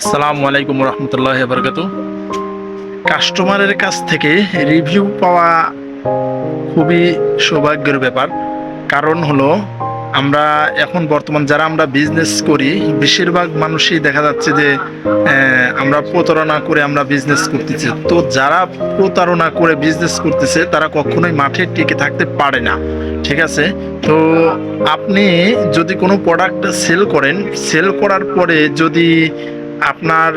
আসসালামু আলাইকুম রহমতুল্লাহ কাস্টমারের কাছ থেকে রিভিউ পাওয়া খুবই সৌভাগ্যের ব্যাপার। কারণ হলো, আমরা এখন বর্তমান যারা আমরা বিজনেস করি, বেশিরভাগ মানুষই দেখা যাচ্ছে যে আমরা প্রতারণা করে আমরা বিজনেস করতেছি। তো যারা প্রতারণা করে বিজনেস করতেছে, তারা কখনোই মাঠে টিকে থাকতে পারে না। ঠিক আছে? তো আপনি যদি কোনো প্রোডাক্ট সেল করেন সেল করার পরে যদি আপনার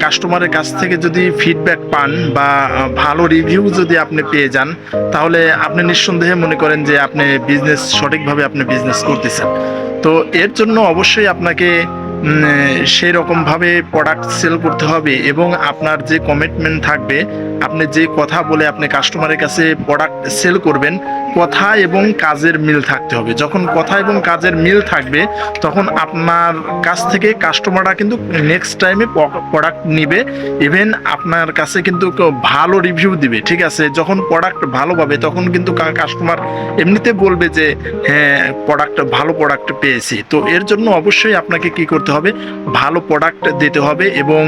কাস্টমারের কাছ থেকে যদি ফিডব্যাক পান বা ভালো রিভিউ যদি আপনি পেয়ে যান, তাহলে আপনি নিঃসন্দেহে মনে করেন যে আপনি বিজনেস সঠিকভাবে আপনি বিজনেস করতেছেন। তো এর জন্য অবশ্যই আপনাকে সেই রকমভাবে প্রোডাক্ট সেল করতে হবে এবং আপনার যে কমিটমেন্ট থাকবে, আপনি যে কথা বলে আপনি কাস্টমারের কাছে প্রোডাক্ট সেল করবেন, কথা এবং কাজের মিল থাকতে হবে। যখন কথা এবং কাজের মিল থাকবে, তখন আপনার কাছ থেকে কাস্টমাররা কিন্তু নেক্সট টাইমে প্রোডাক্ট নিবে ইভেন আপনার কাছে কিন্তু ভালো রিভিউ দিবে, ঠিক আছে? যখন প্রোডাক্ট ভালো পাবে, তখন কিন্তু কাস্টমার এমনিতে বলবে যে হ্যাঁ প্রোডাক্ট ভালো প্রোডাক্ট পেয়েছি। তো এর জন্য অবশ্যই আপনাকে কি করতে হবে, ভালো প্রোডাক্ট দিতে হবে এবং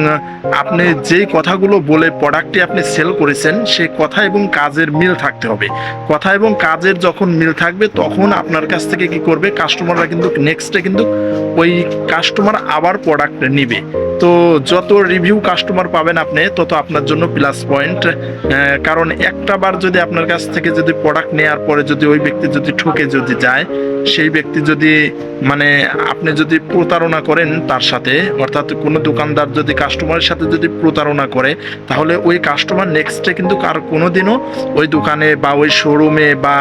আপনি যেই কথাগুলো বলে প্রোডাক্টটি আপনি সেল করেছেন, সে কথা এবং কাজের মিল থাকতে হবে। কথা এবং কাজের যখন মিল থাকবে, তখন আপনার কাছ থেকে কি করবে? কাস্টমাররা কিন্তু নেক্সটে কিন্তু ওই কাস্টমার আবার প্রোডাক্ট নিবে। তো যত রিভিউ কাস্টমার পাবেন আপনি, তত আপনার জন্য প্লাস পয়েন্ট কারণ একটা বার যদি আপনার কাছ থেকে যদি প্রোডাক্ট নেওয়ার পরে যদি ওই ব্যক্তি যদি ঠকে যদি যায়, সেই ব্যক্তি যদি মানে আপনি যদি প্রতারণা করেন তার সাথে, অর্থাৎ কোনো দোকানদার যদি কাস্টমারের সাথে যদি প্রতারণা করে, তাহলে ওই কাস্টমার নেক্সটে কিন্তু কার কোনো দিনও ওই দোকানে বা ওই শোরুমে বা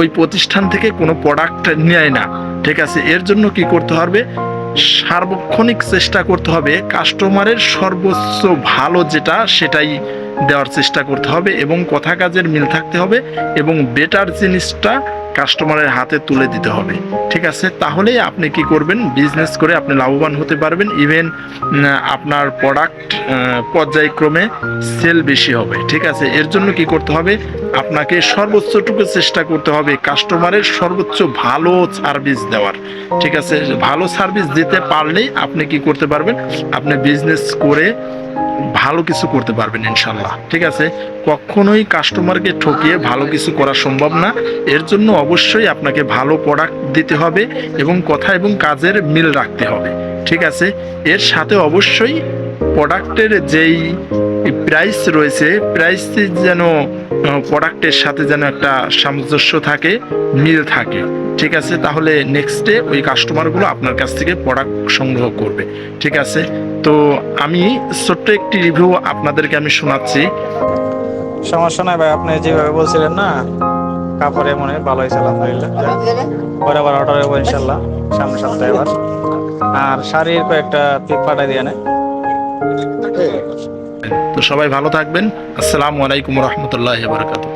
ওই প্রতিষ্ঠান থেকে কোনো প্রোডাক্ট নেয় না। ঠিক আছে? এর জন্য কি করতে হবে? সার্বক্ষণিক চেষ্টা করতে হবে কাস্টমারের সর্বোচ্চ ভালো যেটা সেটাই দেওয়ার চেষ্টা করতে হবে এবং কথা কাজের মিল থাকতে হবে এবং বেটার জিনিসটা কাস্টমারের হাতে তুলে দিতে হবে। ঠিক আছে? তাহলেই আপনি কি করবেন? বিজনেস করে আপনি লাভবান হতে পারবেন। ইভেন আপনার প্রোডাক্ট পর্যায়ক্রমে সেল বেশি হবে। ঠিক আছে? এর জন্য কি করতে হবে? আপনাকে সর্বোচ্চটুকু চেষ্টা করতে হবে কাস্টমারের সর্বোচ্চ ভালো সার্ভিস দেওয়ার। ঠিক আছে? ভালো সার্ভিস দিতে পারলেই আপনি কি করতে পারবেন? আপনি বিজনেস করে ভালো কিছু করতে পারবেন ইনশাল্লাহ ঠিক আছে? কখনোই কাস্টমারকে ঠকিয়ে ভালো কিছু করা সম্ভব না। এর জন্য অবশ্যই আপনাকে ভালো প্রোডাক্ট দিতে হবে এবং কথা এবং কাজের মিল রাখতে হবে। ঠিক আছে? এর সাথে অবশ্যই প্রোডাক্টের যেই প্রাইস রয়েছে প্রাইস যেন প্রোডাক্টের সাথে যেন একটা সামঞ্জস্য থাকে, মিল থাকে। ঠিক আছে তাহলে নেক্সটে ওই কাস্টমারগুলো আপনার কাছ থেকে প্রোডাক্ট সংগ্রহ করবে ঠিক আছে? তো আমি ছোট্ট একটি রিভিউ আপনাদেরকে আমি শোনাচ্ছি। সমস্যা নাই ভাই আপনি যেভাবে বলছিলেন না কাপড়ে মনে হয় ভালো হয়েছে আলহামদুলিল্লাহ। পরে আবার অর্ডার হব ইনশাল্লাহ সামনের সপ্তাহে এবার আর শাড়ির কয়েকটা পিক পাঠাই দিয়ে নেয় তো সবাই ভালো থাকবেন। আসসালামু আলাইকুম রহমতুল্লাহ বারকাতুহ।